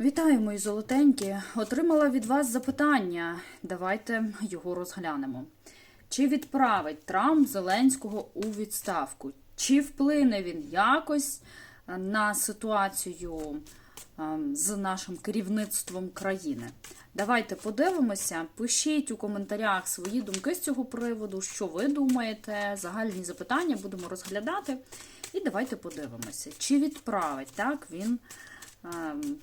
Вітаю, мої золотенькі. Отримала від вас запитання. Давайте його розглянемо. Чи відправить Трамп Зеленського у відставку? Чи вплине він якось е, на ситуацію ем, з нашим керівництвом країни? Давайте подивимося. Пишіть у коментарях свої думки з цього приводу, що ви думаєте. Загальні запитання будемо розглядати. І давайте подивимося, чи відправить так він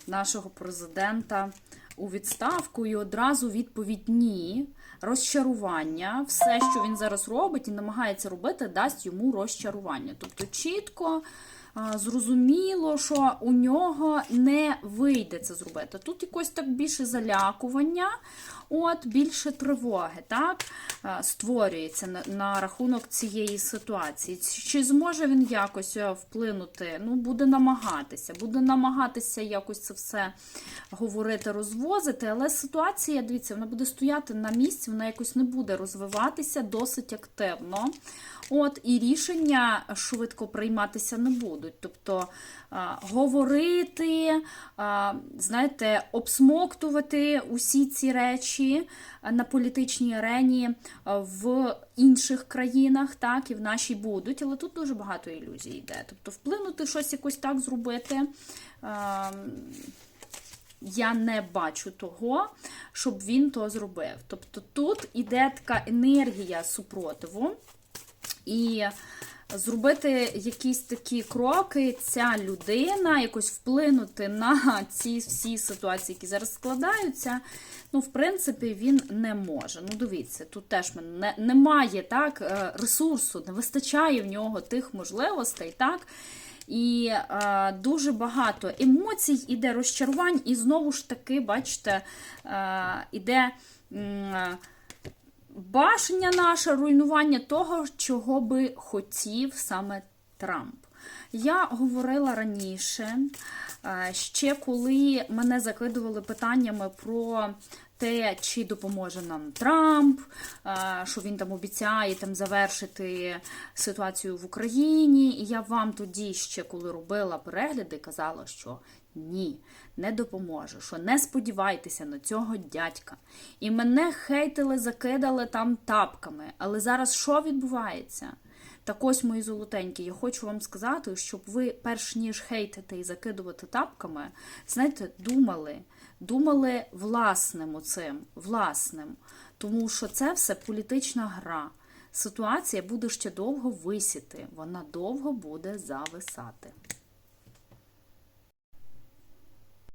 нашого президента у відставку, і одразу відповідь ні. Розчарування, все, що він зараз робить і намагається робити, дасть йому розчарування. Тобто чітко, зрозуміло, що у нього не вийде це зробити. Тут якось так більше залякування, от більше тривоги, так створюється на, рахунок цієї ситуації. Чи зможе він якось е, вплинути? Ну, буде намагатися, буде намагатися якось це все говорити, розвозити, але ситуація, дивіться, вона буде стояти на місці, вона якось не буде розвиватися досить активно. От, і рішення швидко прийматися не будуть. Тобто а, говорити, а, знаєте, обсмоктувати усі ці речі на політичній арені в інших країнах, так, і в нашій будуть, але тут дуже багато ілюзій йде. Тобто, вплинути щось якось так зробити. А, я не бачу того, щоб він то зробив. Тобто тут іде така енергія супротиву, і зробити якісь такі кроки, ця людина, якось вплинути на ці всі ситуації, які зараз складаються. Ну, в принципі, він не може. Ну, дивіться, тут теж не, немає так, е, ресурсу, не вистачає в нього тих можливостей, так. І е, дуже багато емоцій, іде розчарувань, і знову ж таки, бачите, е, іде м, бачення наше, руйнування того, чого би хотів саме Трамп. Я говорила раніше, е, ще коли мене закидували питаннями про те, чи допоможе нам Трамп, е, що він там обіцяє там завершити ситуацію в Україні. І я вам тоді ще, коли робила перегляди, казала, що ні, не допоможе, що не сподівайтеся на цього дядька. І мене хейтили, закидали там тапками. Але зараз що відбувається? Так ось, мої золотенькі, я хочу вам сказати, щоб ви, перш ніж хейтити і закидувати тапками, знаєте, думали, думали власним оцим, власним. Тому що це все політична гра. Ситуація буде ще довго висіти, вона довго буде зависати.